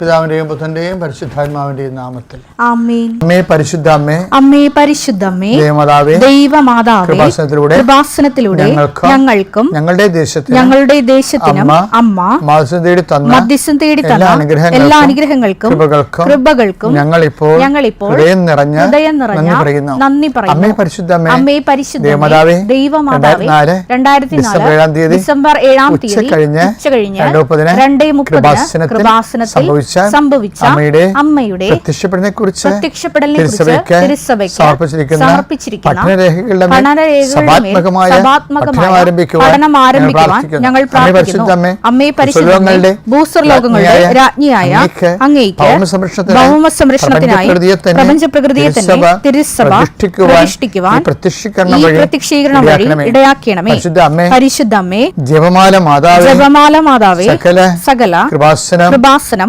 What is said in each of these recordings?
പിതാവിന്റെയും പുത്രന്റെയും പരിശുദ്ധാത്മാവിന്റെയും നാമത്തിൽ. അമ്മേ പരിശുദ്ധ അമ്മേ അമ്മേ പരിശുദ്ധമ്മേ ദേവമാതാവേ ദൈവമാതാവേ കൃപാസനത്തിലൂടെ കൃപാസനത്തിലൂടെ ഞങ്ങൾക്കും ഞങ്ങളുടെ ദേശത്തിന് ഞങ്ങളുടെ ദേശത്തിനും അമ്മ അമ്മ മാസം തേടി തന്ന മധ്യസ്ഥം തേടി എല്ലാ തന്ന അനുഗ്രഹങ്ങൾക്കും എല്ലാ അനുഗ്രഹങ്ങൾക്കും കൃപകൾക്കും കൃപകൾക്കും ഞങ്ങളിപ്പോൾ ഞങ്ങളിപ്പോൾ ഹൃദയം നിറഞ്ഞ ഹൃദയം നിറഞ്ഞ നന്ദി പറയുന്നു. നന്ദി പറയുന്നു. അമ്മേ പരിശുദ്ധ അമ്മേ അമ്മേ പരിശുദ്ധ ദേവമാതാവേ ദൈവമാതാവേ രണ്ടായിരത്തി നാല് ഡിസംബർ ഏഴാം തീയതി ഡിസംബർ ഏഴാം ഉച്ച തീയതി കഴിഞ്ഞ് കഴിഞ്ഞ് രണ്ടേ മുപ്പതിന് കൃപാസനത്തിൽ കൃപാസനത്തിൽ സംഭവിച്ച സംഭവിച്ച അമ്മയുടെ അമ്മയുടെ കുറിച്ച് പ്രത്യക്ഷപ്പെടലിനെ കുറിച്ച് തിരുസഭയ്ക്ക് സമർപ്പിച്ചിരിക്കുന്ന പഠനരേഖകളുടെ പഠനം ആരംഭിക്കുവാൻ ഞങ്ങൾ ആരംഭിക്കുവാൻ പ്രാർത്ഥിക്കുന്നു. ഞങ്ങൾ അമ്മേ പരിശുദ്ധ പ്രാർത്ഥിക്കുന്നു അമ്മേ, അമ്മേ ഭൂസ്വർലോകങ്ങളുടെ രാജ്ഞിയായ അങ്ങേക്ക് ഭൗമ സംരക്ഷണത്തിനായി പ്രപഞ്ച പ്രകൃതിയെ തന്നെ തിരുസഭ പ്രതിഷ്ഠിക്കുവാൻ പ്രത്യക്ഷീകരണം വഴി ഇടയാക്കണമേ. പരിശുദ്ധ അമ്മേ ജപമാല മാതാവ് ജപമാല മാതാവേ സകല സകല കൃപാസനം കൃപാസനം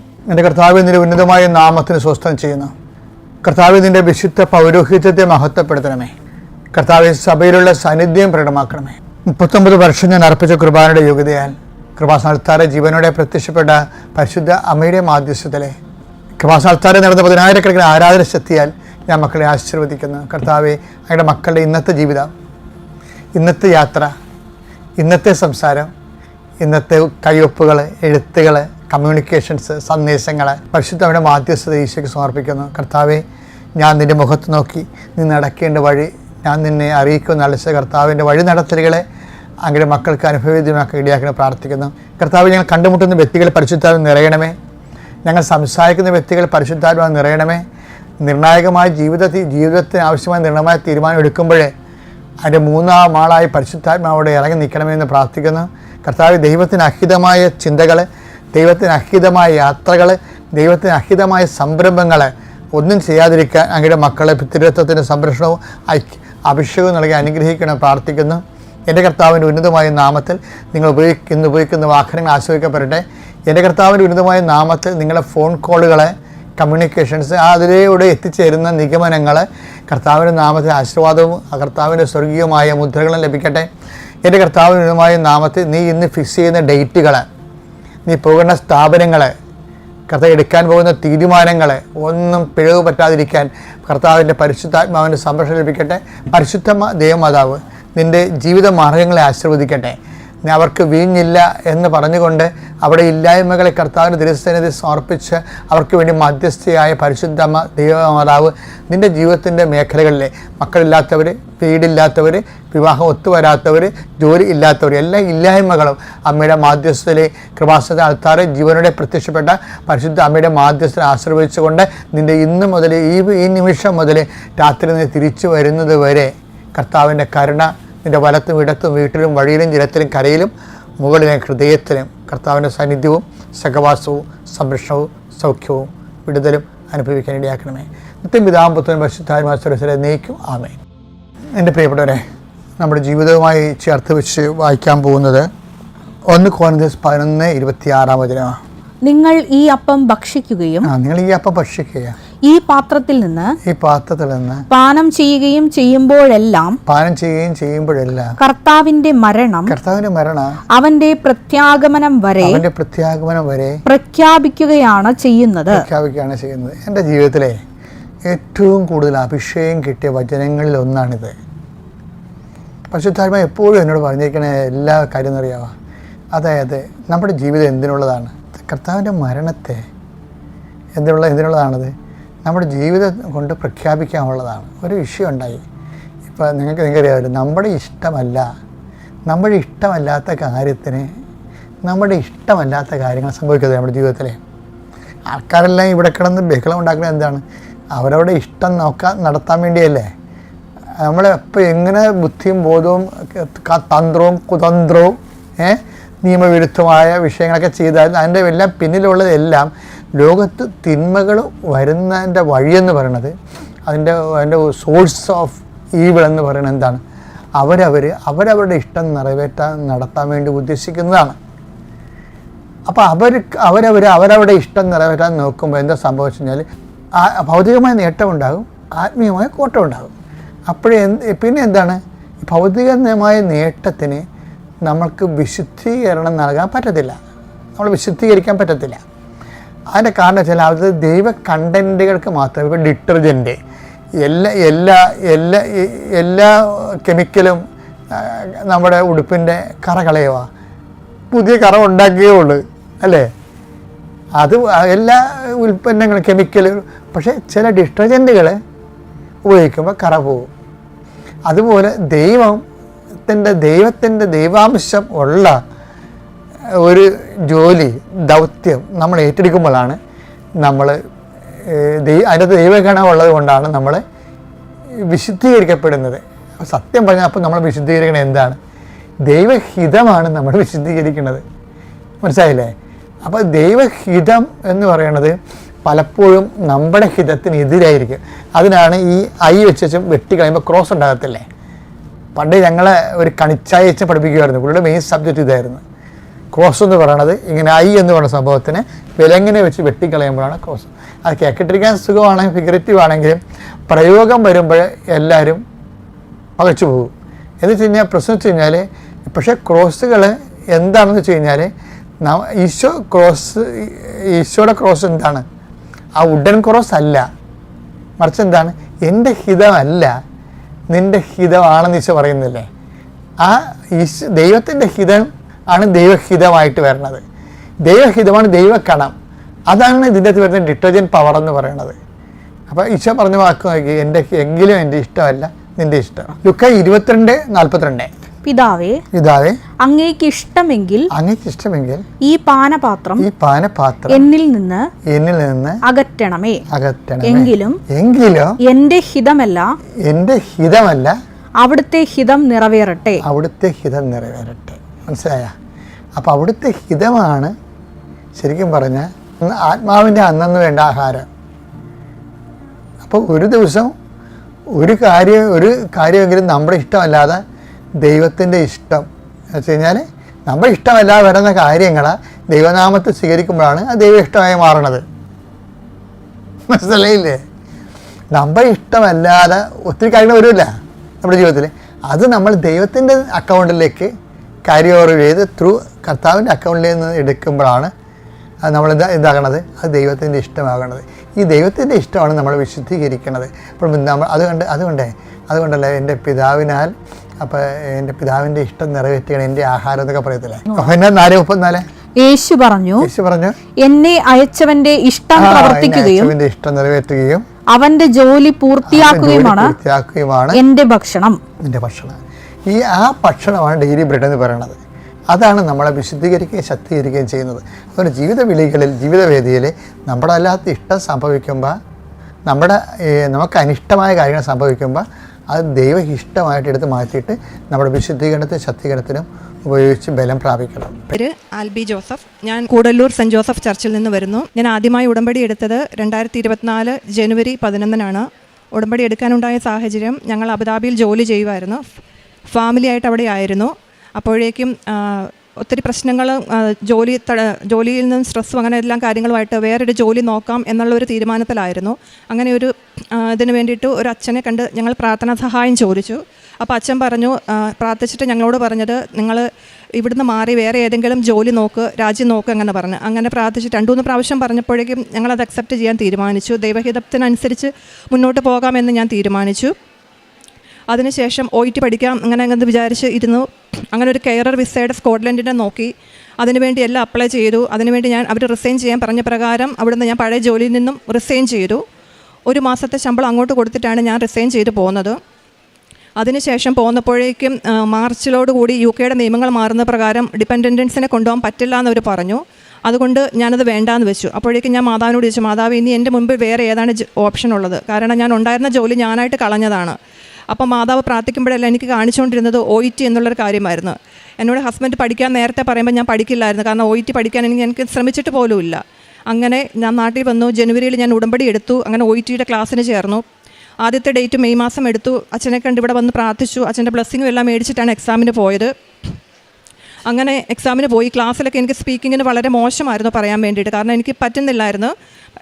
എന്റെ കർത്താവ് നിന്റെ ഉന്നതമായ നാമത്തിന് സ്വസ്ഥം ചെയ്യുന്നു. കർത്താവ് നിന്റെ വിശുദ്ധ പൗരോഹിത്യത്തെ മഹത്വപ്പെടുത്തണമേ. കർത്താവ് സഭയിലുള്ള സാന്നിധ്യം പ്രകടമാക്കണമേ. മുപ്പത്തൊമ്പത് വർഷം ഞാൻ അർപ്പിച്ച കുർബാനയുടെ യോഗ്യതയാൽ കൃപാസ്ഥാനത്താറെ ജീവനോടെ പ്രത്യക്ഷപ്പെട്ട പരിശുദ്ധ അമ്മയുടെ മാധ്യസ്ഥത്തിലെ കൃപാസ്ഥാനത്താറെ നടന്ന പതിനായിരക്കണക്കിന് ആരാധന ശക്തിയാൽ ഞാൻ മക്കളെ ആശീർവദിക്കുന്നു. കർത്താവെ അങ്ങയുടെ മക്കളുടെ ഇന്നത്തെ ജീവിതം ഇന്നത്തെ യാത്ര ഇന്നത്തെ സംസാരം ഇന്നത്തെ കയ്യൊപ്പുകൾ എഴുത്തുകൾ കമ്മ്യൂണിക്കേഷൻസ് സന്ദേശങ്ങൾ പരിശുദ്ധയുടെ മാധ്യസ്ഥത ഈശോയ്ക്ക് സമർപ്പിക്കുന്നു. കർത്താവെ ഞാൻ നിന്റെ മുഖത്ത് നോക്കി നീ നടക്കേണ്ട വഴി ഞാൻ നിന്നെ അറിയിക്കുമെന്ന് അളിച്ച കർത്താവിന്റെ വഴി നടത്തലുകളെ അങ്ങയുടെ മക്കൾക്ക് അനുഭവവേദ്യമാക്കി ഇടയാക്കണം പ്രാർത്ഥിക്കുന്നു. കർത്താവ് ഞങ്ങൾ കണ്ടുമുട്ടുന്ന വ്യക്തികൾ പരിശുദ്ധാത്മ നിറയണമേ. ഞങ്ങൾ സംസാരിക്കുന്ന വ്യക്തികൾ പരിശുദ്ധാത്മ നിറയണമേ. നിർണായകമായ ജീവിതത്തിൽ ജീവിതത്തിന് ആവശ്യമായ നിർണയമായ തീരുമാനം എടുക്കുമ്പോഴേ അതിന്റെ മൂന്നാം ആളായി പരിശുദ്ധാത്മാവോടെ ഇറങ്ങി നിൽക്കണമെന്ന് പ്രാർത്ഥിക്കുന്നു. കർത്താവ് ദൈവത്തിന് അഹിതമായ ചിന്തകൾ ദൈവത്തിന് അഹിതമായ യാത്രകൾ ദൈവത്തിന് അഹിതമായ സംരംഭങ്ങൾ ഒന്നും ചെയ്യാതിരിക്കാൻ അങ്ങയുടെ മക്കളെ പിതൃത്വത്തിന്റെ സംരക്ഷണവും ഐക്യ അഭിഷേകവും നൽകി അനുഗ്രഹിക്കണം പ്രാർത്ഥിക്കുന്നു. എന്റെ കർത്താവിന്റെ ഉന്നതമായ നാമത്തിൽ നിങ്ങൾ ഉപയോഗിക്കുന്ന ഉപയോഗിക്കുന്ന വാഹനങ്ങൾ ആശ്രയിക്കപ്പെടട്ടെ. എന്റെ കർത്താവിന്റെ ഉന്നതമായ നാമത്തിൽ നിങ്ങളുടെ ഫോൺ കോളുകളെ കമ്മ്യൂണിക്കേഷൻസ് അതിലൂടെ എത്തിച്ചേരുന്ന നിഗമനങ്ങൾ കർത്താവിന്റെ നാമത്തിൽ ആശീർവാദവും കർത്താവിന്റെ സ്വർഗീയമായ മുദ്രകളും ലഭിക്കട്ടെ. എന്റെ ഉന്നതമായ നാമത്തിൽ നീ ഇന്ന് ഫിക്സ് ചെയ്യുന്ന ഡേറ്റുകൾ നീ പോകുന്ന സ്ഥാപനങ്ങൾ കർത്താവ് എടുക്കാൻ പോകുന്ന തീരുമാനങ്ങൾ ഒന്നും പിഴവ് പറ്റാതിരിക്കാൻ കർത്താവിന്റെ പരിശുദ്ധാത്മാവിന്റെ സംരക്ഷണം ലഭിക്കട്ടെ. പരിശുദ്ധ ദേവമാതാവ് നിന്റെ ജീവിത മാർഗങ്ങളെ ആശീർവദിക്കട്ടെ. അവർക്ക് വീഞ്ഞില്ല എന്ന് പറഞ്ഞുകൊണ്ട് അവിടെ ഇല്ലായ്മകളെ കർത്താവിന് തിരുസന്നിധി സമർപ്പിച്ച് അവർക്ക് വേണ്ടി മധ്യസ്ഥയായ പരിശുദ്ധമ്മ ദൈവമാതാവ് നിന്റെ ജീവിതത്തിന്റെ മേഖലകളിലെ മക്കളില്ലാത്തവർ വീടില്ലാത്തവർ വിവാഹം ഒത്തുവരാത്തവർ ജോലി ഇല്ലാത്തവർ എല്ലാ ഇല്ലായ്മകളും അമ്മയുടെ മാധ്യസ്ഥയിലെ കൃപാസന ആൾക്കാരെ ജീവനോടെ പ്രത്യക്ഷപ്പെട്ട പരിശുദ്ധ അമ്മയുടെ മാധ്യസ്ഥനെ ആശ്രയിച്ചുകൊണ്ട് നിന്റെ ഇന്ന് മുതൽ ഈ ഈ നിമിഷം മുതൽ രാത്രി നീ തിരിച്ചു വരുന്നത് വരെ കർത്താവിന്റെ കരുണ നിന്റെ വലത്തും ഇടത്തും വീട്ടിലും വഴിയിലും ജലത്തിലും കരയിലും മുകളിലെ ഹൃദയത്തിലും കർത്താവിന്റെ സാന്നിധ്യവും സഹവാസവും സംരക്ഷണവും സൗഖ്യവും വിടുതലും അനുഭവിക്കാൻ ഇടയാക്കണമേ. നിത്യം പിതാമ്പത്തും പരിശുദ്ധാത്മാശ്വരസരെ നീക്കും ആമേ എന്റെ പ്രിയപ്പെട്ടവരെ നമ്മുടെ ജീവിതവുമായി ചേർത്ത് വെച്ച് വായിക്കാൻ പോകുന്നത് ഒന്ന് കോൺഗ്രസ് പതിനൊന്ന് ഇരുപത്തിയാറാം വചനമാണ് നിങ്ങൾ ഈ അപ്പം ഭക്ഷിക്കുകയും നിങ്ങൾ ഈ അപ്പം ഭക്ഷിക്കുക. ഈ പാത്രത്തിൽ നിന്ന് ഈ പാത്രത്തിൽ നിന്ന് പാനം ചെയ്യുകയും ചെയ്യുമ്പോഴെല്ലാം പാനം ചെയ്യുകയും ചെയ്യുമ്പോഴെല്ലാം കർത്താവിന്റെ മരണം കർത്താവിന്റെ മരണം അവന്റെ പ്രത്യാഗമനം വരെ അവന്റെ പ്രത്യാഗമനം വരെ പ്രഖ്യാപിക്കുകയാണ് ചെയ്യുന്നത്. പ്രഖ്യാപിക്കുകയാണ് ചെയ്യുന്നത്. എന്റെ ജീവിതത്തിലെ ഏറ്റവും കൂടുതൽ അഭിഷേകം കിട്ടിയ വചനങ്ങളിൽ ഒന്നാണിത്. പരിശുദ്ധാത്മ എപ്പോഴും എന്നോട് പറഞ്ഞിരിക്കുന്ന എല്ലാ കാര്യം അറിയാവാ? അതായത് നമ്മുടെ ജീവിതം എന്തിനുള്ളതാണ്? കർത്താവിന്റെ മരണത്തെ എന്തിനുള്ള എന്തിനുള്ളതാണത്? നമ്മുടെ ജീവിതം കൊണ്ട് പ്രഖ്യാപിക്കാനുള്ളതാണ്. ഒരു വിഷയം ഉണ്ടായി. ഇപ്പോൾ നിങ്ങൾക്ക് നിങ്ങൾക്കറിയാമല്ലോ നമ്മുടെ ഇഷ്ടമല്ല നമ്മുടെ ഇഷ്ടമല്ലാത്ത കാര്യത്തിന് നമ്മുടെ ഇഷ്ടമല്ലാത്ത കാര്യങ്ങൾ സംഭവിക്കുന്നത് നമ്മുടെ ജീവിതത്തിലെ. ആൾക്കാരെല്ലാം ഇവിടെ കിടന്ന് ബഹളം ഉണ്ടാക്കുന്നത് എന്താണ്? അവരവരുടെ ഇഷ്ടം നോക്കാൻ നടത്താൻ വേണ്ടിയല്ലേ? നമ്മളെപ്പോൾ എങ്ങനെ ബുദ്ധിയും ബോധവും തന്ത്രവും കുതന്ത്രവും നിയമവിരുദ്ധമായ വിഷയങ്ങളൊക്കെ ചെയ്താൽ അതിന്റെ എല്ലാം പിന്നിലുള്ളതെല്ലാം ലോകത്ത് തിന്മകൾ വരുന്നതിന്റെ വഴിയെന്ന് പറയണത് അതിന്റെ അതിന്റെ സോഴ്സ് ഓഫ് ഈവിൾ എന്ന് പറയുന്നത് എന്താണ്? അവരവർ അവരവരുടെ ഇഷ്ടം നിറവേറ്റാൻ നടത്താൻ വേണ്ടി ഉദ്ദേശിക്കുന്നതാണ്. അപ്പോൾ അവർ അവരവർ അവരവരുടെ ഇഷ്ടം നിറവേറ്റാൻ നോക്കുമ്പോൾ എന്താ സംഭവിച്ചു കഴിഞ്ഞാൽ ഭൗതികമായ നേട്ടം ഉണ്ടാകും ആത്മീയമായ കോട്ടമുണ്ടാകും അപ്പോഴേ എന്ത് പിന്നെ എന്താണ്? ഭൗതികമായ നേട്ടത്തിന് നമ്മൾക്ക് വിശുദ്ധീകരണം നൽകാൻ പറ്റത്തില്ല. നമ്മൾ വിശുദ്ധീകരിക്കാൻ പറ്റത്തില്ല. അതിന്റെ കാരണം വെച്ചാൽ അത് ദൈവ കണ്ടന്റുകൾക്ക് മാത്രം ഇപ്പോൾ ഡിറ്റർജന്റ് എല്ലാ എല്ലാ എല്ലാ എല്ലാ കെമിക്കലും നമ്മുടെ ഉടുപ്പിന്റെ കറ കളയുക. പുതിയ കറ ഉണ്ടാക്കുകയേ ഉള്ളൂ അല്ലേ? അത് എല്ലാ ഉൽപ്പന്നങ്ങളും കെമിക്കൽ പക്ഷേ ചില ഡിറ്റർജന്റുകൾ ഉപയോഗിക്കുമ്പോൾ കറ പോകും. അതുപോലെ ദൈവത്തിന്റെ ദൈവത്തിന്റെ ദൈവാംശം ഉള്ള ഒരു ജോലി ദൗത്യം നമ്മൾ ഏറ്റെടുക്കുമ്പോഴാണ് നമ്മൾ അതിനകത്ത് ദൈവഗണ ഉള്ളത് കൊണ്ടാണ് നമ്മൾ വിശുദ്ധീകരിക്കപ്പെടുന്നത്. സത്യം പറഞ്ഞാൽ അപ്പോൾ നമ്മൾ വിശുദ്ധീകരിക്കണത് എന്താണ്? ദൈവഹിതമാണ് നമ്മൾ വിശുദ്ധീകരിക്കുന്നത്. മനസ്സിലായില്ലേ? അപ്പോൾ ദൈവഹിതം എന്ന് പറയുന്നത് പലപ്പോഴും നമ്മുടെ ഹിതത്തിന് എതിരായിരിക്കും. അതിനാണ് ഈ ഐ വെച്ചും വെട്ടി കളയുമ്പോൾ ക്രോസ് ഉണ്ടാകത്തില്ലേ? പണ്ട് ഞങ്ങളെ ഒരു കണിച്ചായ വെച്ച് പഠിപ്പിക്കുമായിരുന്നു. പുള്ളിയുടെ മെയിൻ സബ്ജക്റ്റ് ഇതായിരുന്നു. ക്രോസ് എന്ന് പറയണത് ഇങ്ങനെ ഐ എന്ന് പറയുന്ന സംഭവത്തിന് വിലങ്ങിനെ വെച്ച് വെട്ടിക്കളയുമ്പോഴാണ് ക്രോസ് അത് കേക്കിട്ടിരിക്കാൻ സുഖമാണെങ്കിൽ ഫിഗറേറ്റീവ് ആണെങ്കിലും പ്രയോഗം വരുമ്പോൾ എല്ലാവരും പകച്ചു പോകും. എന്ന് വെച്ച് കഴിഞ്ഞാൽ പ്രശ്നം വെച്ച് കഴിഞ്ഞാൽ പക്ഷേ ക്രോസുകൾ എന്താണെന്ന് വെച്ച് കഴിഞ്ഞാൽ ഈശോ ക്രോസ് ഈശോയുടെ ക്രോസ് എന്താണ്? ആ വുഡൻ ക്രോസ് അല്ല. മറിച്ച് എന്താണ്? എന്റെ ഹിതമല്ല നിന്റെ ഹിതമാണെന്ന് ഈശോ പറയുന്നില്ലേ? ആ ഈശോ ദൈവത്തിന്റെ ഹിതം ആണ് ദൈവഹിതമായിട്ട് വരുന്നത്. ദൈവഹിതമാണ് ദൈവക്കണം അതാണ് ഇതിന്റെ അകത്ത് വരുന്ന ഡിറ്റർജന്റ് പവർ എന്ന് പറയുന്നത്. അപ്പോൾ ഈശോ പറഞ്ഞ വാക്ക് നോക്കി എന്റെ എങ്കിലും എന്റെ ഇഷ്ടമല്ല നിന്റെ ഇഷ്ടം. ലുക്ക ഇരുപത്തിരണ്ട് നാൽപ്പത്തിരണ്ട്. പിതാവേ പിതാവേ അങ്ങേക്ക് ഇഷ്ടമെങ്കിൽ അങ്ങേക്ക് ഇഷ്ടമെങ്കിൽ ഈ പാനപാത്രം ഈ പാനപാത്രം എന്നിൽ നിന്ന് എന്നിൽ നിന്ന് അകറ്റണമേ. അകറ്റണം എങ്കിലും എങ്കിലും എന്റെ ഹിതമല്ല എന്റെ ഹിതമല്ല അവിടുത്തെ ഹിതം നിറവേറട്ടെ. അവിടുത്തെ ഹിതം നിറവേറട്ടെ. മനസ്സിലായ? അപ്പോൾ അവിടുത്തെ ഹിതമാണ് ശരിക്കും പറഞ്ഞാൽ ആത്മാവിന്റെ അന്നു വേണ്ട ആഹാരം. അപ്പോൾ ഒരു ദിവസം ഒരു കാര്യം ഒരു കാര്യമെങ്കിലും നമ്മുടെ ഇഷ്ടമല്ലാതെ ദൈവത്തിന്റെ ഇഷ്ടം എന്ന് വെച്ച് കഴിഞ്ഞാൽ നമ്മുടെ ഇഷ്ടമല്ലാതെ വരുന്ന കാര്യങ്ങൾ ദൈവനാമത്തെ സ്വീകരിക്കുമ്പോഴാണ് അത് ദൈവ ഇഷ്ടമായി മാറണത്. മനസ്സിലായില്ലേ? നമ്മുടെ ഇഷ്ടമല്ലാതെ ഒത്തിരി കാര്യങ്ങൾ വരില്ല നമ്മുടെ ജീവിതത്തിൽ. അത് നമ്മൾ ദൈവത്തിന്റെ അക്കൗണ്ടിലേക്ക് കാരി ഓവർ ചെയ്ത് ത്രൂ കർത്താവിന്റെ അക്കൗണ്ടിൽ നിന്ന് എടുക്കുമ്പോഴാണ് അത് നമ്മൾ എന്താ ഇതാകണത്? അത് ദൈവത്തിന്റെ ഇഷ്ടമാകണത്. ഈ ദൈവത്തിന്റെ ഇഷ്ടമാണ് നമ്മൾ വിശുദ്ധീകരിക്കുന്നത് അപ്പോൾ നമ്മൾ അതുകൊണ്ട് അതുകൊണ്ടേ അതുകൊണ്ടല്ലേ എന്റെ പിതാവിനാൽ അപ്പോൾ എന്റെ പിതാവിന്റെ ഇഷ്ടം നിറവേറ്റുകയാണ്. എന്റെ ആഹാരം എന്നൊക്കെ പറയത്തില്ലേ? എന്നാ നാല് മുപ്പത്തിനാല്? യേശു പറഞ്ഞു യേശു പറഞ്ഞു എന്നെ അയച്ചവന്റെ ഇഷ്ടം പ്രവർത്തിക്കുകയും അതിനെ ഇഷ്ടം നിറവേറ്റുകയും അവന്റെ ജോലി പൂർത്തിയാക്കുകയുമാണ് ജോലി പൂർത്തിയാക്കുകയുമാണ് എന്റെ ഭക്ഷണം. എന്റെ ഭക്ഷണം. ഈ ആ ഭക്ഷണമാണ് ഡെയിലി ബ്രെഡ് എന്ന് പറയുന്നത് അതാണ് നമ്മളെ വിശുദ്ധീകരിക്കുകയും ശക്തീകരിക്കുകയും ചെയ്യുന്നത്. അതുകൊണ്ട് ജീവിത വിളികളിൽ ജീവിതവേദിയിൽ നമ്മുടെ അല്ലാത്ത ഇഷ്ടം സംഭവിക്കുമ്പോൾ നമ്മുടെ നമുക്ക് അനിഷ്ടമായ കാര്യങ്ങൾ സംഭവിക്കുമ്പോൾ അത് ദൈവ ഇഷ്ടമായിട്ട് എടുത്ത് മാറ്റിയിട്ട് നമ്മുടെ വിശുദ്ധീകരണത്തിനും ശക്തീകരണത്തിനും ഉപയോഗിച്ച് ബലം പ്രാപിക്കണം. പേര് ആൽബി ജോസഫ്. ഞാൻ കൂടല്ലൂർ സെന്റ് ജോസഫ് ചർച്ചിൽ നിന്ന് വരുന്നു. ഞാൻ ആദ്യമായി ഉടമ്പടി എടുത്തത് രണ്ടായിരത്തി ഇരുപത്തിനാല് ജനുവരി പതിനൊന്നിനാണ്. ഉടമ്പടി എടുക്കാനുണ്ടായ സാഹചര്യം ഞങ്ങൾ അബുദാബിയിൽ ജോലി ചെയ്യുമായിരുന്നു ഫാമിലി ആയിട്ട് അവിടെ ആയിരുന്നു. അപ്പോഴേക്കും ഒത്തിരി പ്രശ്നങ്ങൾ ജോലി ജോലിയിൽ നിന്നും സ്ട്രെസ്സും അങ്ങനെ എല്ലാം കാര്യങ്ങളുമായിട്ട് വേറൊരു ജോലി നോക്കാം എന്നുള്ള ഒരു തീരുമാനത്തിലായിരുന്നു. അങ്ങനെ ഒരു ഇതിന് വേണ്ടിയിട്ട് ഒരു അച്ഛനെ കണ്ട് ഞങ്ങൾ പ്രാർത്ഥനാ സഹായം ചോദിച്ചു. അപ്പോൾ അച്ഛൻ പറഞ്ഞു പ്രാർത്ഥിച്ചിട്ട് ഞങ്ങളോട് പറഞ്ഞത് നിങ്ങൾ ഇവിടുന്ന് മാറി വേറെ ഏതെങ്കിലും ജോലി നോക്ക് രാജ്യം നോക്ക് അങ്ങനെ പറഞ്ഞു. അങ്ങനെ പ്രാർത്ഥിച്ചിട്ട് രണ്ടു മൂന്ന് പ്രാവശ്യം പറഞ്ഞപ്പോഴേക്കും ഞങ്ങളത് അക്സെപ്റ്റ് ചെയ്യാൻ തീരുമാനിച്ചു. ദൈവഹിതത്തിനനുസരിച്ച് മുന്നോട്ട് പോകാമെന്ന് ഞാൻ തീരുമാനിച്ചു. അതിനുശേഷം ഒ ടി പഠിക്കാം അങ്ങനെ അങ്ങനെ വിചാരിച്ച് ഇരുന്നു അങ്ങനെ ഒരു കെയറർ വിസയുടെ സ്കോട്ട്ലൻഡിനെ നോക്കി. അതിനുവേണ്ടി എല്ലാം അപ്ലൈ ചെയ്തു. അതിനുവേണ്ടി ഞാൻ അവർ റിസൈൻ ചെയ്യാൻ പറഞ്ഞ പ്രകാരം അവിടുന്ന് ഞാൻ പഴയ ജോലിയിൽ നിന്നും റിസൈൻ ചെയ്തു. ഒരു മാസത്തെ ശമ്പളം അങ്ങോട്ട് കൊടുത്തിട്ടാണ് ഞാൻ റിസൈൻ ചെയ്ത് പോകുന്നത് അതിനുശേഷം പോകുന്നപ്പോഴേക്കും മാർച്ചിലോടുകൂടി മാർച്ചിലോട് കൂടി യു കെയുടെ നിയമങ്ങൾ മാറുന്ന പ്രകാരം ഡിപ്പെൻഡൻസിനെ കൊണ്ടുപോകാൻ പറ്റില്ല എന്നവർ പറഞ്ഞു. അതുകൊണ്ട് ഞാനത് വേണ്ടാന്ന് വെച്ചു. അപ്പോഴേക്കും ഞാൻ മാതാവിനോട് ചോദിച്ചു മാതാവ് ഇനി എന്റെ മുമ്പിൽ വേറെ ഏതാണ് ഓപ്ഷൻ ഉള്ളത്? കാരണം ഞാൻ ഉണ്ടായിരുന്ന ജോലി ഞാനായിട്ട് കളഞ്ഞതാണ്. അപ്പം മാതാവ് പ്രാർത്ഥിക്കുമ്പോഴല്ല എനിക്ക് കാണിച്ചുകൊണ്ടിരുന്നത് ഒ ഇ ടി എന്നുള്ളൊരു കാര്യമായിരുന്നു. എന്നോട് ഹസ്ബൻഡ് പഠിക്കാൻ നേരത്തെ പറയുമ്പോൾ ഞാൻ പഠിക്കില്ലായിരുന്നു. കാരണം ഒ ഇ ടി പഠിക്കാൻ എനിക്ക് എനിക്ക് ശ്രമിച്ചിട്ട് പോലുമില്ല. അങ്ങനെ ഞാൻ നാട്ടിൽ വന്നു. ജനുവരിയിൽ ഞാൻ ഉടമ്പടി എടുത്തു. അങ്ങനെ ഒ ഇ ടിയുടെ ക്ലാസ്സിന് ചേർന്നു. ആദ്യത്തെ ഡേറ്റ് മെയ് മാസം എടുത്തു. അച്ഛനെ കണ്ട് ഇവിടെ വന്ന് പ്രാർത്ഥിച്ചു. അച്ഛന്റെ ബ്ലെസ്സിങ്ങും എല്ലാം മേടിച്ചിട്ടാണ് എക്സാമിന് പോയത്. അങ്ങനെ എക്സാമിന് പോയി. ക്ലാസ്സിലൊക്കെ എനിക്ക് സ്പീക്കിങ്ങിന് വളരെ മോശമായിരുന്നു പറയാൻ വേണ്ടിയിട്ട്. കാരണം എനിക്ക് പറ്റുന്നില്ലായിരുന്നു.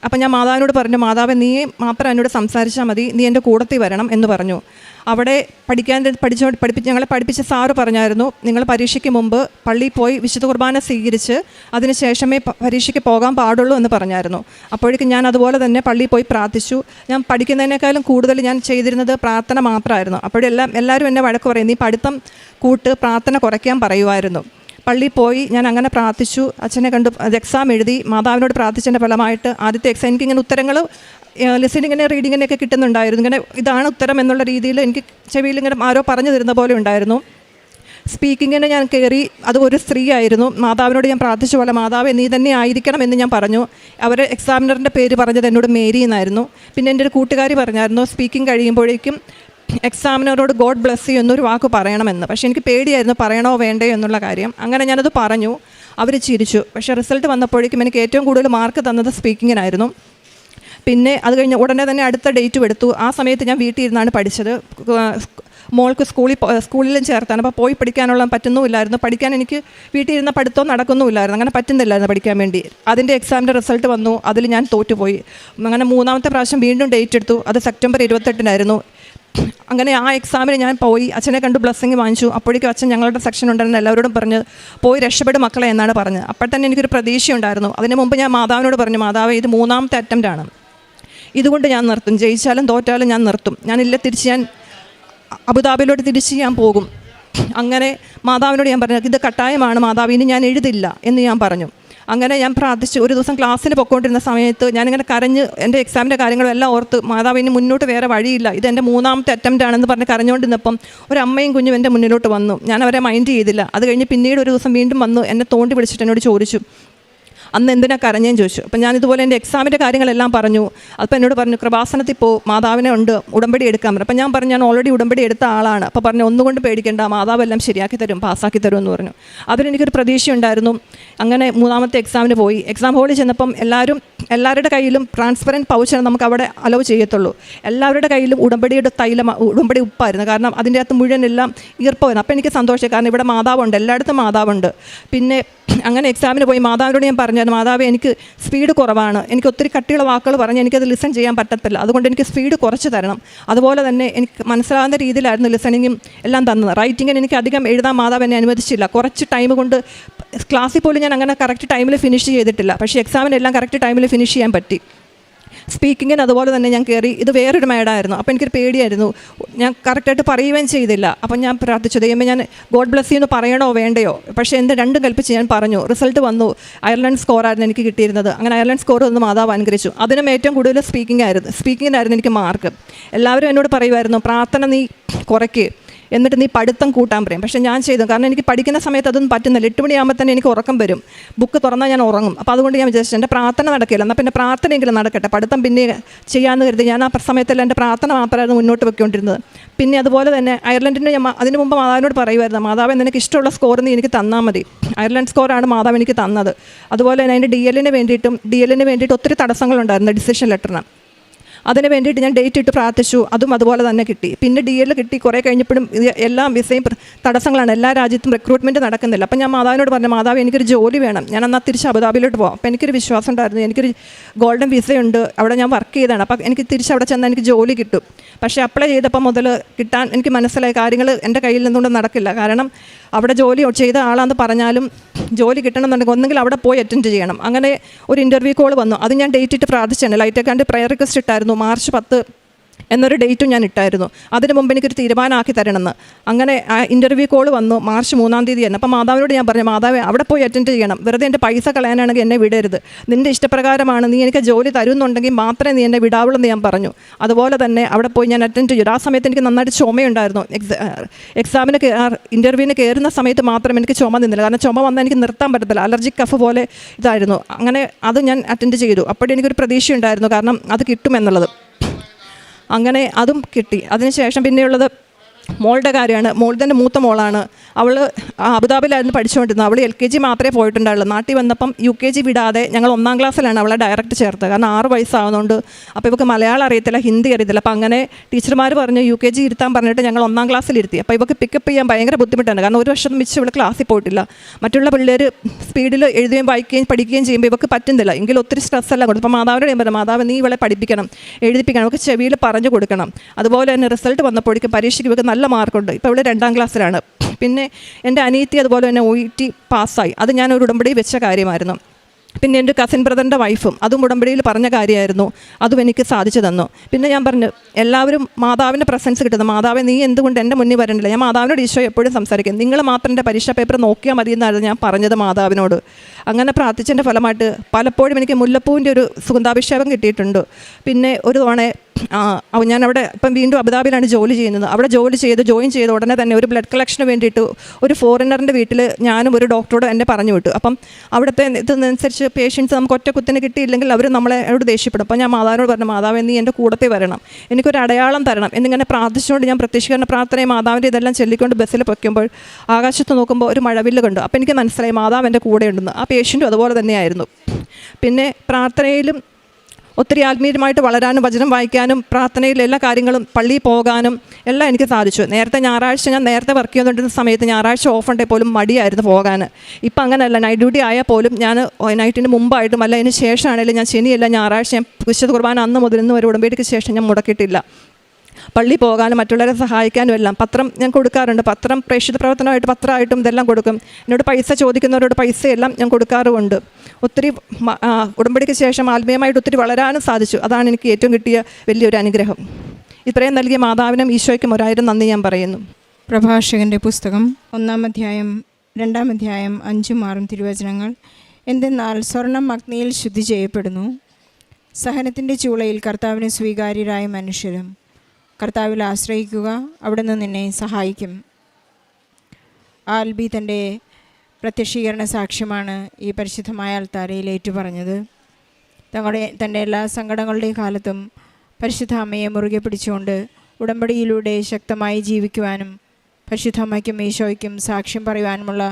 അപ്പം ഞാൻ മാതാവിനോട് പറഞ്ഞു മാതാവ് നീ മാത്രം എന്നോട് സംസാരിച്ചാൽ മതി. നീ എന്റെ കൂടത്തിൽ വരണം എന്ന് പറഞ്ഞു. അവിടെ പഠിക്കാൻ പഠിച്ചു പഠിപ്പിച്ച് ഞങ്ങളെ പഠിപ്പിച്ച സാറ് പറഞ്ഞായിരുന്നു നിങ്ങൾ പരീക്ഷയ്ക്ക് മുമ്പ് പള്ളിയിൽ പോയി വിശുദ്ധ കുർബാന സ്വീകരിച്ച് അതിനുശേഷമേ പരീക്ഷയ്ക്ക് പോകാൻ പാടുള്ളൂ എന്ന് പറഞ്ഞായിരുന്നു. അപ്പോഴേക്കും ഞാൻ അതുപോലെ തന്നെ പള്ളിയിൽ പോയി പ്രാർത്ഥിച്ചു. ഞാൻ പഠിക്കുന്നതിനേക്കാളും കൂടുതൽ ഞാൻ ചെയ്തിരുന്നത് പ്രാർത്ഥന മാത്രമായിരുന്നു. അപ്പോഴെല്ലാം എല്ലാവരും എന്നെ വഴക്ക് പറയും നീ പഠിത്തം കൂട്ട് പ്രാർത്ഥന കുറയ്ക്കാൻ പറയുമായിരുന്നു പള്ളിയിൽ പോയി ഞാൻ അങ്ങനെ പ്രാർത്ഥിച്ചു. അച്ഛനെ കണ്ടു എക്സാം എഴുതി. മാതാവിനോട് പ്രാർത്ഥിച്ചതിന്റെ ഫലമായിട്ട് ആദ്യത്തെ എക്സാം എനിക്ക് ഇങ്ങനെ ഉത്തരങ്ങൾ ലിസണിങ്ങിനെ റീഡിങ്ങിനൊക്കെ കിട്ടുന്നുണ്ടായിരുന്നു. ഇങ്ങനെ ഇതാണ് ഉത്തരം എന്നുള്ള രീതിയിൽ എനിക്ക് ചെവിയിൽ ഇങ്ങനെ ആരോ പറഞ്ഞു തരുന്ന പോലെ ഉണ്ടായിരുന്നു. സ്പീക്കിങ്ങിന് ഞാൻ കയറി അത് ഒരു സ്ത്രീ ആയിരുന്നു. മാതാവിനോട് ഞാൻ പ്രാർത്ഥിച്ച പോലെ മാതാവ് നീ തന്നെ ആയിരിക്കണം എന്ന് ഞാൻ പറഞ്ഞു. അവർ എക്സാമിനറിന്റെ പേര് പറഞ്ഞത് എന്നോട് മേരി എന്നായിരുന്നു. പിന്നെ എന്റെ ഒരു കൂട്ടുകാരി പറഞ്ഞായിരുന്നു സ്പീക്കിംഗ് കഴിയുമ്പോഴേക്കും എക്സാമിനറോട് ഗോഡ് ബ്ലെസ് ചെയ്യും എന്നൊരു വാക്ക് പറയണമെന്ന്. പക്ഷേ എനിക്ക് പേടിയായിരുന്നു പറയണോ വേണ്ടേ എന്നുള്ള കാര്യം. അങ്ങനെ ഞാനത് പറഞ്ഞു. അവർ ചിരിച്ചു. പക്ഷേ റിസൾട്ട് വന്നപ്പോഴേക്കും എനിക്ക് ഏറ്റവും കൂടുതൽ മാർക്ക് തന്നത് സ്പീക്കിങ്ങിനായിരുന്നു പിന്നെ അത് കഴിഞ്ഞ് ഉടനെ തന്നെ അടുത്ത ഡേറ്റും എടുത്തു. ആ സമയത്ത് ഞാൻ വീട്ടിൽ ഇരുന്നാണ് പഠിച്ചത് മോൾക്ക് സ്കൂളിൽ സ്കൂളിലും ചേർത്താണ്. അപ്പോൾ പോയി പഠിക്കാനുള്ള പറ്റുന്നുമില്ലായിരുന്നു. പഠിക്കാൻ എനിക്ക് വീട്ടിൽ ഇരുന്ന പഠിത്തവും നടക്കുന്നുമില്ലായിരുന്നു. അങ്ങനെ പറ്റുന്നില്ലായിരുന്നു പഠിക്കാൻ വേണ്ടി. അതിന്റെ എക്സാമിന്റെ റിസൾട്ട് വന്നു. അതിൽ ഞാൻ തോറ്റുപോയി. അങ്ങനെ മൂന്നാമത്തെ പ്രാവശ്യം വീണ്ടും ഡേറ്റ് എടുത്തു. അത് സെപ്റ്റംബർ ഇരുപത്തെട്ടിനായിരുന്നു. അങ്ങനെ ആ എക്സാമിന് ഞാൻ പോയി. അച്ഛനെ കണ്ട് ബ്ലസ്സിങ് വാങ്ങിച്ചു. അപ്പോഴേക്കും അച്ഛൻ ഞങ്ങളുടെ സെക്ഷൻ ഉണ്ടെന്ന് എല്ലാവരോടും പറഞ്ഞ് പോയി രക്ഷപ്പെടും മക്കളെ എന്നാണ് പറഞ്ഞത് അപ്പോൾ തന്നെ എനിക്കൊരു പ്രതീക്ഷയുണ്ടായിരുന്നു. അതിന് മുമ്പ് ഞാൻ മാതാവിനോട് പറഞ്ഞു മാതാവ് ഇത് മൂന്നാമത്തെ അറ്റംപ്റ്റാണ് ഇതുകൊണ്ട് ഞാൻ നിർത്തും. ജയിച്ചാലും തോറ്റാലും ഞാൻ നിർത്തും. ഞാനില്ല തിരിച്ച് ഞാൻ അബുദാബിയിലോട്ട് തിരിച്ച് ഞാൻ പോകും. അങ്ങനെ മാതാവിനോട് ഞാൻ പറഞ്ഞു ഇത് കട്ടായമാണ് മാതാവ് ഇനി ഞാൻ എഴുതില്ല എന്ന് ഞാൻ പറഞ്ഞു. അങ്ങനെ ഞാൻ പ്രാർത്ഥിച്ചു ഒരു ദിവസം ക്ലാസ്സിന് പൊയ്ക്കൊണ്ടിരുന്ന സമയത്ത് ഞാനിങ്ങനെ കരഞ്ഞ് എന്റെ എക്സാമിന്റെ കാര്യങ്ങളും എല്ലാം ഓർത്ത് മാതാവ് ഇനി മുന്നോട്ട് വേറെ വഴിയില്ല ഇത് എന്റെ മൂന്നാമത്തെ അറ്റംപ്റ്റ് ആണെന്ന് പറഞ്ഞ് കരഞ്ഞുകൊണ്ടിരുന്നപ്പം ഒരു അമ്മയും കുഞ്ഞും എന്റെ മുന്നിലോട്ട് വന്നു. ഞാൻ അവരെ മൈൻഡ് ചെയ്തില്ല. അത് കഴിഞ്ഞ് പിന്നീട് ഒരു ദിവസം വീണ്ടും വന്നു എന്നെ തോണ്ടി വിളിച്ചിട്ട് എന്നോട് ചോദിച്ചു അന്ന് എന്തിനാ കരഞ്ഞേന്ന് ചോദിച്ചു. അപ്പം ഞാൻ ഇതുപോലെ എന്റെ എക്സാമിന്റെ കാര്യങ്ങളെല്ലാം പറഞ്ഞു. അപ്പം എന്നോട് പറഞ്ഞു കൃപാസനത്തിൽ പോ മാതാവിനെ ഉണ്ട് ഉടമ്പടി എടുക്കാൻ പറഞ്ഞു അപ്പം ഞാൻ പറഞ്ഞു ഞാൻ ഓൾറെഡി ഉടമ്പടി എടുത്ത ആളാണ്. അപ്പോൾ പറഞ്ഞു ഒന്നുകൊണ്ട് പേടിക്കേണ്ട മാതാവ് എല്ലാം ശരിയാക്കി തരും പാസ്സാക്കി തരും എന്ന് പറഞ്ഞു. അതിലെനിക്കൊരു പ്രതീക്ഷയുണ്ടായിരുന്നു. അങ്ങനെ മൂന്നാമത്തെ എക്സാമിന് പോയി. എക്സാം ഹോളിൽ ചെന്നപ്പം എല്ലാവരും എല്ലാവരുടെ കയ്യിലും ട്രാൻസ്പെറന്റ് പൗച്ചാണ് നമുക്ക് അവിടെ അലോ ചെയ്യത്തുള്ളൂ. എല്ലാവരുടെ കയ്യിലും ഉടമ്പടിയുടെ തൈലം ഉടമ്പടി ഉപ്പായിരുന്നു. കാരണം അതിന്റെ അകത്ത് മുഴുവൻ എല്ലാം ഈർപ്പമായിരുന്നു. അപ്പോൾ എനിക്ക് സന്തോഷം കാരണം ഇവിടെ മാതാവുണ്ട് എല്ലായിടത്തും മാതാവുണ്ട്. പിന്നെ അങ്ങനെ എക്സാമിന് പോയി. മാതാവിനോട് ഞാൻ പറഞ്ഞു മാതാവ് എനിക്ക് സ്പീഡ് കുറവാണ്. എനിക്ക് ഒത്തിരി കട്ടിയുള്ള വാക്കുകൾ പറഞ്ഞ് എനിക്കത് ലിസൺ ചെയ്യാൻ പറ്റത്തില്ല. അതുകൊണ്ട് എനിക്ക് സ്പീഡ് കുറച്ച് തരണം. അതുപോലെ തന്നെ എനിക്ക് മനസ്സിലാകുന്ന രീതിയിലായിരുന്നു ലിസണിങ്ങും എല്ലാം തന്നത്. റൈറ്റിങ്ങിന് എനിക്ക് അധികം എഴുതാൻ മാതാവ് എന്നെ അനുവദിച്ചില്ല. കുറച്ച് ടൈം കൊണ്ട് ക്ലാസ്സിൽ പോലും ഞാൻ അങ്ങനെ കറക്റ്റ് ടൈമിൽ ഫിനിഷ് ചെയ്തിട്ടില്ല. പക്ഷേ എക്സാമിനെല്ലാം കറക്റ്റ് ടൈമിൽ ഫിനിഷ് ചെയ്യാൻ പറ്റി. സ്പീക്കിങ്ങിന് അതുപോലെ തന്നെ ഞാൻ കയറി ഇത് വേറൊരു മേഡായിരുന്നു. അപ്പോൾ എനിക്കൊരു പേടിയായിരുന്നു. ഞാൻ കറക്റ്റായിട്ട് പറയുകയും ചെയ്തില്ല. അപ്പം ഞാൻ പ്രാർത്ഥിച്ചു ദൈവമേ ഞാൻ ഗോഡ് ബ്ലസ് എന്ന് പറയണോ വേണ്ടയോ? പക്ഷേ എന്റെ രണ്ടും കൽപ്പിച്ച് ഞാൻ പറഞ്ഞു. റിസൾട്ട് വന്നു. അയർലൻഡ് സ്കോറായിരുന്നു എനിക്ക് കിട്ടിയിരുന്നത്. അങ്ങനെ അയർലൻഡ് സ്കോർ ഒന്ന് മാതാവ് അനുഗ്രഹിച്ചു. അതിനും ഏറ്റവും കൂടുതൽ സ്പീക്കിംഗ് ആയിരുന്നു. സ്പീക്കിങ്ങിനായിരുന്നു എനിക്ക് മാർക്ക് എല്ലാവരും എന്നോട് പറയുമായിരുന്നു പ്രാർത്ഥന നീ കുറയ്ക്ക്. എന്നിട്ട് നീ പഠിത്തം കൂട്ടാൻ പറയും. പക്ഷേ ഞാൻ ചെയ്തു. കാരണം എനിക്ക് പഠിക്കുന്ന സമയത്ത് അതൊന്നും പറ്റുന്നില്ല. എട്ട് മണിയാകുമ്പോൾ തന്നെ എനിക്ക് ഉറക്കം വരും. ബുക്ക് തുറന്നാൽ ഞാൻ ഉറങ്ങും. അപ്പോൾ അതുകൊണ്ട് ഞാൻ വിചാരിച്ചു എന്റെ പ്രാർത്ഥന നടക്കില്ല. എന്നാൽ പിന്നെ പ്രാർത്ഥനയെങ്കിലും നടക്കട്ടെ. പഠിത്തം പിന്നെ ചെയ്യാമെന്ന് കരുതി ഞാൻ ആ സമയത്തെല്ലാം എന്റെ പ്രാർത്ഥന മാത്രമായിരുന്നു മുന്നോട്ട് വെക്കൊണ്ടിരുന്നത്. പിന്നെ അതുപോലെ തന്നെ അയർലൻഡിന് ഞാൻ അതിന് മുമ്പ് മാതാവിനോട് പറയുമായിരുന്നു. മാതാവ് നിനക്ക് ഇഷ്ടമുള്ള സ്കോർ നീ എനിക്ക് തന്നാൽ മതി. അയർലൻഡ് സ്കോറാണ് മാതാവ് എനിക്ക് തന്നത്. അതുപോലെ തന്നെ അതിന്റെ ഡി എല്ലിന് വേണ്ടിയിട്ടും ഡി എല്ലിന് വേണ്ടിയിട്ട് ഒത്തിരി തടസ്സങ്ങളുണ്ടായിരുന്നു. ഡിസിഷൻ ലെറ്ററിന് അതിന് വേണ്ടിയിട്ട് ഞാൻ ഡേറ്റ് ഇട്ട് പ്രാർത്ഥിച്ചു. അതും അതുപോലെ തന്നെ കിട്ടി. പിന്നെ ഡി എൽ കിട്ടി. കുറേ കഴിഞ്ഞപ്പോഴും എല്ലാം വിസയും തടസ്സങ്ങളാണ്. എല്ലാ രാജ്യത്തും റിക്രൂട്ട്മെന്റ് നടക്കുന്നില്ല. അപ്പം ഞാൻ മാതാവിനോട് പറഞ്ഞു മാതാവ് എനിക്കൊരു ജോലി വേണം. ഞാൻ എന്നാൽ തിരിച്ച് അബുദാബിയിലോട്ട് പോകാം അപ്പം എനിക്കൊരു വിശ്വാസം ഉണ്ടായിരുന്നു. എനിക്കൊരു ഗോൾഡൻ വിസയുണ്ട് അവിടെ ഞാൻ വർക്ക് ചെയ്തതാണ്. അപ്പം എനിക്ക് തിരിച്ച് അവിടെ ചെന്നാൽ എനിക്ക് ജോലി കിട്ടും. പക്ഷേ അപ്ലൈ ചെയ്തപ്പോൾ മുതൽ കിട്ടാൻ എനിക്ക് മനസ്സിലായ കാര്യങ്ങൾ എന്റെ കയ്യിൽ നിന്നുകൊണ്ട് നടക്കില്ല. കാരണം അവിടെ ജോലി ചെയ്ത ആളാന്ന് പറഞ്ഞാലും ജോലി കിട്ടണമെന്നുണ്ടെങ്കിൽ ഒന്നെങ്കിൽ അവിടെ പോയി അറ്റൻഡ് ചെയ്യണം. അങ്ങനെ ഒരു ഇന്റർവ്യൂ കോൾ വന്നു. അത് ഞാൻ ഡേറ്റ് ഇട്ട് പ്രാർത്ഥിച്ചാണ് ലൈറ്റക്കാണ്ട് പ്രയർ റിക്വസ്റ്റ് ഇട്ടായിരുന്നു. മാർച്ച് പത്ത് എന്നൊരു ഡേറ്റും ഞാൻ ഇട്ടായിരുന്നു. അതിന് മുമ്പ് എനിക്കൊരു തീരുമാനമാക്കി തരണമെന്ന്. അങ്ങനെ ആ ഇന്റർവ്യൂ കോൾ വന്നു. മാർച്ച് മൂന്നാം തീയതി തന്നെ. അപ്പോൾ മാതാവിനോട് ഞാൻ പറഞ്ഞു മാതാവേ അവിടെ പോയി അറ്റൻഡ് ചെയ്യണം. വെറുതെ എന്റെ പൈസ കളയാനാണെങ്കിൽ എന്നെ വിടരുത്. നിന്റെ ഇഷ്ടപ്രകാരമാണ് നീ എനിക്ക് ജോലി തരുന്നുണ്ടെങ്കിൽ മാത്രമേ നീ എന്നെ വിടാവുള്ളൂ എന്ന് ഞാൻ പറഞ്ഞു. അതുപോലെ തന്നെ അവിടെ പോയി ഞാൻ അറ്റൻഡ് ചെയ്തു. ആ സമയത്ത് എനിക്ക് നന്നായിട്ട് ചുമയുണ്ടായിരുന്നു. എക്സാ എക്സാമിന് ഇന്റർവ്യൂവിന് കയറുന്ന സമയത്ത് മാത്രം എനിക്ക് ചുമ നിന്നില്ല. കാരണം ചുമ വന്നാൽ എനിക്ക് നിർത്താൻ പറ്റത്തില്ല. അലർജി കഫ് പോലെ ഇതായിരുന്നു. അങ്ങനെ അത് ഞാൻ അറ്റൻഡ് ചെയ്തു. അപ്പോഴെനിക്കൊരു പ്രതീക്ഷയുണ്ടായിരുന്നു. കാരണം അത് കിട്ടുമെന്നുള്ളത്. അങ്ങനെ അതും കിട്ടി. അതിനുശേഷം പിന്നെയുള്ളത് മോളുടെ കാര്യമാണ്. മോൾ തന്നെ മൂത്ത മോളാണ്. അവൾ അബുദാബിലായിരുന്നു പഠിച്ചുകൊണ്ടിരുന്നത്. അവൾ എൽ കെ ജി മാത്രമേ പോയിട്ടുണ്ടായുള്ളൂ. നാട്ടിൽ വന്നപ്പം യു കെ ജി വിടാതെ ഞങ്ങൾ ഒന്നാം ക്ലാസ്സിലാണ് അവളെ ഡയറക്റ്റ് ചേർത്തത്. കാരണം ആറ് വയസ്സാവുന്നതുകൊണ്ട് അപ്പോൾ ഇവൾക്ക് മലയാളം അറിയത്തില്ല ഹിന്ദി അറിയത്തില്ല. അപ്പോൾ അങ്ങനെ ടീച്ചർമാർ പറഞ്ഞു യു കെ ജി ഇരുത്താൻ പറഞ്ഞിട്ട് ഞങ്ങൾ ഒന്നാം ക്ലാസ്സിൽ ഇരുത്തി അപ്പോൾ ഇവൾക്ക് പിക്കപ്പ് ചെയ്യാൻ ഭയങ്കര ബുദ്ധിമുട്ടാണ് കാരണം ഒരു വർഷം മിച്ച് ഇവിടെ ക്ലാസ്സിൽ പോയിട്ടില്ല. മറ്റുള്ള പിള്ളേർ സ്പീഡിൽ എഴുതുകയും വായിക്കുകയും പഠിക്കുകയും ചെയ്യുമ്പോൾ ഇവക്ക് പറ്റുന്നില്ല. എങ്കിൽ ഒത്തിരി സ്ട്രെസ് എല്ലാം കൊടുക്കും അപ്പോൾ മാതാവിനോട് ഞാൻ പറഞ്ഞു മാതാവ് നീ ഇവളെ പഠിപ്പിക്കണം എഴുതിപ്പിക്കണം അവൾക്ക് ചെവിയിൽ പറഞ്ഞു കൊടുക്കണം. അതുപോലെ തന്നെ റിസൾട്ട് വന്നപ്പോഴേക്കും പരീക്ഷയ്ക്ക് ഇവക്ക് നല്ല മാർക്കുണ്ട്. ഇപ്പോൾ ഇവിടെ രണ്ടാം ക്ലാസ്സിലാണ്. പിന്നെ എന്റെ അനിയത്തി അതുപോലെ തന്നെ ഒ ഇ ടി പാസ്സായി. അത് ഞാൻ ഒരു ഉടമ്പടി വെച്ച കാര്യമായിരുന്നു. പിന്നെ എന്റെ കസിൻ ബ്രദറിന്റെ വൈഫും അതും ഉടമ്പടിയിൽ പറഞ്ഞ കാര്യമായിരുന്നു. അതും എനിക്ക് സാധിച്ചു തന്നു. പിന്നെ ഞാൻ പറഞ്ഞു എല്ലാവരും മാതാവിന്റെ പ്രസൻസ് കിട്ടുന്നു. മാതാവെ നീ എന്തുകൊണ്ട് എന്റെ മുന്നിൽ വരണ്ടില്ല? ഞാൻ മാതാവിനോട് ഈശോ എപ്പോഴും സംസാരിക്കും. നിങ്ങൾ മാത്രം എന്റെ പരീക്ഷാ പേപ്പർ നോക്കിയാൽ മതി എന്നായിരുന്നു ഞാൻ പറഞ്ഞത് മാതാവിനോട്. അങ്ങനെ പ്രാർത്ഥിച്ചതിന്റെ ഫലമായിട്ട് പലപ്പോഴും എനിക്ക് മുല്ലപ്പൂവിന്റെ ഒരു സുഗന്ധാഭിഷേകം കിട്ടിയിട്ടുണ്ട്. പിന്നെ ഒരു തവണ ഞാൻ അവിടെ ഇപ്പം വീണ്ടും അബുദാബിയിലാണ് ജോലി ചെയ്യുന്നത്. അവിടെ ജോലി ചെയ്ത് ജോയിൻ ചെയ്ത ഉടനെ തന്നെ ഒരു ബ്ലഡ് കളക്ഷന് വേണ്ടിയിട്ട് ഒരു ഫോറിനറിന്റെ വീട്ടിൽ ഞാനും ഒരു ഡോക്ടറോട് എന്നെ പറഞ്ഞു വിട്ടു. അപ്പം അവിടുത്തെ ഇതനുസരിച്ച് പേഷ്യൻസ് നമുക്ക് ഒറ്റ കുത്തിന് കിട്ടിയില്ലെങ്കിൽ അവർ നമ്മളെ എന്നോട് ദേഷ്യപ്പെടും. അപ്പം ഞാൻ മാതാവിനോട് പറഞ്ഞു മാതാവ് നീ എന്റെ കൂടത്തെ വരണം. എനിക്കൊരു അടയാളം തരണം. എന്നിങ്ങനെ പ്രാർത്ഥിച്ചുകൊണ്ട് ഞാൻ പ്രത്യക്ഷീകരണ പ്രാർത്ഥനയും മാതാവിന്റെ ഇതെല്ലാം ചൊല്ലിക്കൊണ്ട് ബസ്സിൽ പൊയ്ക്കുമ്പോൾ ആകാശത്ത് നോക്കുമ്പോൾ ഒരു മഴവില്ല് കണ്ടു. അപ്പം എനിക്ക് മനസ്സിലായി മാതാവ് എന്റെ കൂടെ ഉണ്ടെന്ന് ആ പേഷ്യന്റും അതുപോലെ തന്നെയായിരുന്നു. പിന്നെ പ്രാർത്ഥനയിലും ഒത്തിരി ആത്മീയമായിട്ട് വളരാനും വചനം വായിക്കാനും പ്രാർത്ഥനയിൽ എല്ലാ കാര്യങ്ങളും പള്ളിയിൽ പോകാനും എല്ലാം എനിക്ക് സാധിച്ചു. നേരത്തെ ഞായറാഴ്ച ഞാൻ നേരത്തെ വർക്ക് ചെയ്തുകൊണ്ടിരുന്ന സമയത്ത് ഞായറാഴ്ച ഓഫ് ഉണ്ടെങ്കിൽ പോലും മടിയായിരുന്നു പോകാൻ. ഇപ്പം അങ്ങനെയല്ല നൈറ്റ് ഡ്യൂട്ടി ആയാൽ പോലും ഞാൻ നൈറ്റിന് മുമ്പായിട്ടും അല്ല അതിന് ശേഷമാണെങ്കിലും ഞാൻ ശനിയല്ല ഞായറാഴ്ച ഞാൻ വിശുദ്ധ കുർബാന അന്ന് മുതൽ ഇന്ന് വരെ ഉടമ്പടിക്ക് ശേഷം ഞാൻ മുടക്കിയിട്ടില്ല. പള്ളി പോകാനും മറ്റുള്ളവരെ സഹായിക്കാനും എല്ലാം പത്രം ഞാൻ കൊടുക്കാറുണ്ട്. പത്രം പ്രേക്ഷിത പ്രവർത്തനമായിട്ട് പത്രമായിട്ടും ഇതെല്ലാം കൊടുക്കും. എന്നോട് പൈസ ചോദിക്കുന്നവരോട് പൈസയെല്ലാം ഞാൻ കൊടുക്കാറുമുണ്ട്. ഒത്തിരി ഉടമ്പടിക്ക് ശേഷം ആത്മീയമായിട്ട് ഒത്തിരി വളരാനും സാധിച്ചു. അതാണ് എനിക്ക് ഏറ്റവും കിട്ടിയ വലിയൊരു അനുഗ്രഹം. ഇത്രയും നൽകിയ മാതാവിനും ഈശോയ്ക്കും ഒരായിരം നന്ദി ഞാൻ പറയുന്നു. പ്രഭാഷകന്റെ പുസ്തകം ഒന്നാം അധ്യായം രണ്ടാം അധ്യായം അഞ്ചും ആറും തിരുവചനങ്ങൾ. എന്തെന്നാൽ സ്വർണം അഗ്നിയിൽ ശുദ്ധി ചെയ്യപ്പെടുന്നു. സഹനത്തിന്റെ ചൂളയിൽ കർത്താവിന് സ്വീകാര്യരായ മനുഷ്യരും. കർത്താവിൽ ആശ്രയിക്കുക അവിടുന്ന് നിന്നെ സഹായിക്കും. ആൽബി തന്റെ പ്രത്യക്ഷീകരണ സാക്ഷ്യമാണ് ഈ പരിശുദ്ധമായ അൽത്താരയിൽ ഏറ്റുപറഞ്ഞത്. തങ്ങളുടെ തന്റെ എല്ലാ സങ്കടങ്ങളുടെയും കാലത്തും പരിശുദ്ധ അമ്മയെ മുറുകെ പിടിച്ചുകൊണ്ട് ഉടമ്പടിയിലൂടെ ശക്തമായി ജീവിക്കുവാനും പരിശുദ്ധ അമ്മയ്ക്കും ഈശോയ്ക്കും സാക്ഷ്യം പറയുവാനുമുള്ള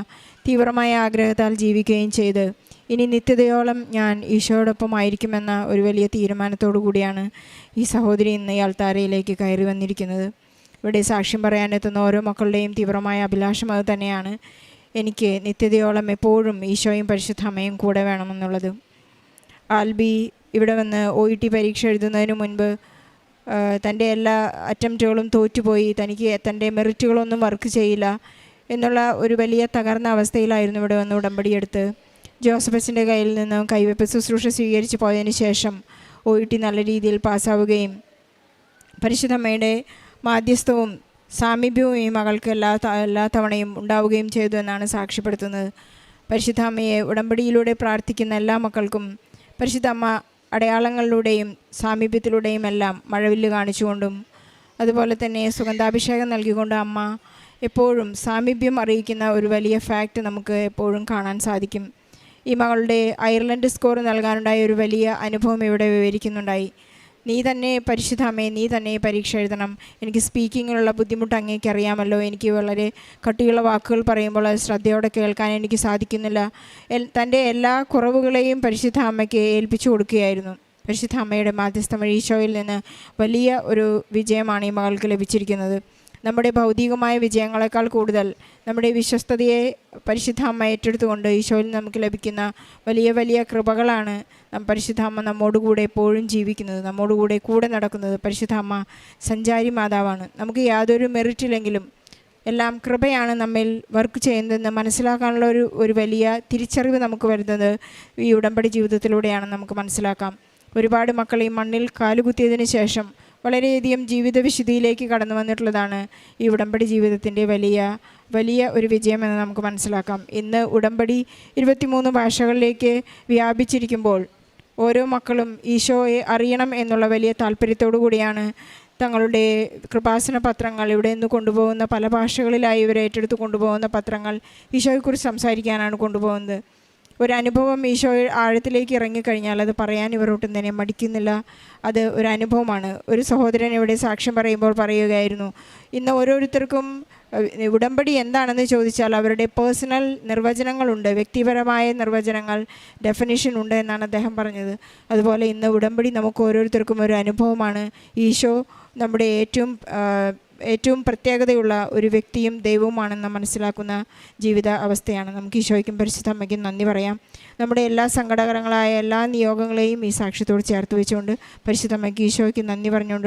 തീവ്രമായ ആഗ്രഹത്താൽ ജീവിക്കുകയും ചെയ്ത് ഇനി നിത്യതയോളം ഞാൻ ഈശോടൊപ്പം ആയിരിക്കുമെന്ന ഒരു വലിയ തീരുമാനത്തോടു കൂടിയാണ് ഈ സഹോദരി ഇന്ന് ഈ അൾത്താരയിലേക്ക് കയറി വന്നിരിക്കുന്നത്. ഇവിടെ സാക്ഷ്യം പറയാനെത്തുന്ന ഓരോ മക്കളുടെയും തീവ്രമായ അഭിലാഷം അത് തന്നെയാണ്. എനിക്ക് നിത്യതയോളം എപ്പോഴും ഈശോയും പരിശുദ്ധ അമ്മയും കൂടെ വേണമെന്നുള്ളത്. ആൽബി ഇവിടെ വന്ന് ഒ ഇ ടി പരീക്ഷ എഴുതുന്നതിന് മുൻപ് തന്റെ എല്ലാ അറ്റംപ്റ്റുകളും തോറ്റുപോയി തനിക്ക് തന്റെ മെറിറ്റുകളൊന്നും വർക്ക് ചെയ്യില്ല എന്നുള്ള ഒരു വലിയ തകർന്ന അവസ്ഥയിലായിരുന്നു ഇവിടെ വന്ന് ഉടമ്പടിയെടുത്ത് ജോസഫസിന്റെ കയ്യിൽ നിന്നും കൈവെപ്പ് ശുശ്രൂഷ സ്വീകരിച്ച് പോയതിന് ശേഷം ഒ നല്ല രീതിയിൽ പാസ്സാവുകയും പരിശുദ്ധമ്മയുടെ മാധ്യസ്ഥവും സാമീപ്യവും ഈ മകൾക്ക് എല്ലാ എല്ലാ തവണയും ഉണ്ടാവുകയും ചെയ്തു എന്നാണ് സാക്ഷ്യപ്പെടുത്തുന്നത്. പരിശുദ്ധ അമ്മയെ ഉടമ്പടിയിലൂടെ പ്രാർത്ഥിക്കുന്ന എല്ലാ മക്കൾക്കും പരിശുദ്ധ അമ്മ അടയാളങ്ങളിലൂടെയും സാമീപ്യത്തിലൂടെയും എല്ലാം മഴവില്ല് കാണിച്ചുകൊണ്ടും അതുപോലെ തന്നെ സുഗന്ധാഭിഷേകം നൽകിക്കൊണ്ട് അമ്മ എപ്പോഴും സാമീപ്യം അറിയിക്കുന്ന ഒരു വലിയ ഫാക്റ്റ് നമുക്ക് എപ്പോഴും കാണാൻ സാധിക്കും. ഈ മകളുടെ അയർലൻഡ് സ്കോർ നൽകാനുണ്ടായ ഒരു വലിയ അനുഭവം ഇവിടെ വിവരിക്കുന്നുണ്ടായി. നീ തന്നെ പരിശുദ്ധ നീ തന്നെ പരീക്ഷ എഴുതണം. എനിക്ക് സ്പീക്കിങ്ങിനുള്ള ബുദ്ധിമുട്ട് അങ്ങേക്ക് അറിയാമല്ലോ എനിക്ക് വളരെ കട്ടിയുള്ള വാക്കുകൾ പറയുമ്പോൾ അത് ശ്രദ്ധയോടെ കേൾക്കാൻ എനിക്ക് സാധിക്കുന്നില്ല. തന്റെ എല്ലാ കുറവുകളെയും പരിശുദ്ധ അമ്മയ്ക്ക് ഏൽപ്പിച്ചു കൊടുക്കുകയായിരുന്നു. പരിശുദ്ധ അമ്മയുടെ മാധ്യസ്ഥ മഴീഷോയിൽ നിന്ന് വലിയ ഒരു വിജയമാണ് ഈ മകൾക്ക് ലഭിച്ചിരിക്കുന്നത്. നമ്മുടെ ഭൗതികമായ വിജയങ്ങളെക്കാൾ കൂടുതൽ നമ്മുടെ വിശ്വസ്തതയെ പരിശുദ്ധ അമ്മ ഏറ്റെടുത്തുകൊണ്ട് ഈശോയിൽ നമുക്ക് ലഭിക്കുന്ന വലിയ വലിയ കൃപകളാണ് നം പരിശുദ്ധ നമ്മോടുകൂടെ എപ്പോഴും ജീവിക്കുന്നത് നമ്മോടുകൂടെ കൂടെ നടക്കുന്നത് പരിശുദ്ധ അമ്മ സഞ്ചാരി മാതാവാണ്. നമുക്ക് യാതൊരു മെറിറ്റില്ലെങ്കിലും എല്ലാം കൃപയാണ് നമ്മിൽ വർക്ക് ചെയ്യുന്നതെന്ന് മനസ്സിലാക്കാനുള്ള ഒരു ഒരു വലിയ തിരിച്ചറിവ് നമുക്ക് വരുന്നത് ഈ ഉടമ്പടി ജീവിതത്തിലൂടെയാണ് നമുക്ക് മനസ്സിലാക്കാം. ഒരുപാട് മക്കൾ ഈ മണ്ണിൽ കാലുകുത്തിയതിന് ശേഷം വളരെയധികം ജീവിത വിശുദ്ധിയിലേക്ക് കടന്നു വന്നിട്ടുള്ളതാണ് ഈ ഉടമ്പടി ജീവിതത്തിന്റെ വലിയ വലിയ ഒരു വിജയമെന്ന് നമുക്ക് മനസ്സിലാക്കാം. ഇന്ന് ഉടമ്പടി ഇരുപത്തിമൂന്ന് ഭാഷകളിലേക്ക് വ്യാപിച്ചിരിക്കുമ്പോൾ ഓരോ മക്കളും ഈശോയെ അറിയണം എന്നുള്ള വലിയ താല്പര്യത്തോടു കൂടിയാണ് തങ്ങളുടെ കൃപാസന പത്രങ്ങൾ ഇവിടെ നിന്ന് കൊണ്ടുപോകുന്ന പല ഭാഷകളിലായി ഇവർ ഏറ്റെടുത്ത് കൊണ്ടുപോകുന്ന പത്രങ്ങൾ ഈശോയെക്കുറിച്ച് സംസാരിക്കാനാണ് കൊണ്ടുപോകുന്നത്. ഒരു അനുഭവം ഈശോ ആഴത്തിലേക്ക് ഇറങ്ങിക്കഴിഞ്ഞാൽ അത് പറയാൻ ഇവരോട്ടും തന്നെ മടിക്കുന്നില്ല. അത് ഒരു അനുഭവമാണ് ഒരു സഹോദരൻ ഇവിടെ സാക്ഷ്യം പറയുമ്പോൾ പറയുകയായിരുന്നു ഇന്ന് ഓരോരുത്തർക്കും ഉടമ്പടി എന്താണെന്ന് ചോദിച്ചാൽ അവരുടെ പേഴ്സണൽ നിർവചനങ്ങളുണ്ട്. വ്യക്തിപരമായ നിർവചനങ്ങൾ ഡെഫിനിഷൻ ഉണ്ട് എന്നാണ് അദ്ദേഹം പറഞ്ഞത്. അതുപോലെ ഇന്ന് ഉടമ്പടി നമുക്ക് ഓരോരുത്തർക്കും ഒരു അനുഭവമാണ്. ഈശോ നമ്മുടെ ഏറ്റവും ഏറ്റവും പ്രത്യേകതയുള്ള ഒരു വ്യക്തിയും ദൈവവുമാണെന്ന് മനസ്സിലാക്കുന്ന ജീവിത അവസ്ഥയാണ്. നമുക്ക് ഈശോയ്ക്കും പരിശുദ്ധ അമ്മയ്ക്കും നന്ദി പറയാം. നമ്മുടെ എല്ലാ സങ്കടകരങ്ങളായ എല്ലാ നിയോഗങ്ങളെയും ഈ സാക്ഷ്യത്തോട് ചേർത്ത് വെച്ചുകൊണ്ട് പരിശുദ്ധ അമ്മയ്ക്ക് ഈശോയ്ക്ക് നന്ദി പറഞ്ഞുകൊണ്ട്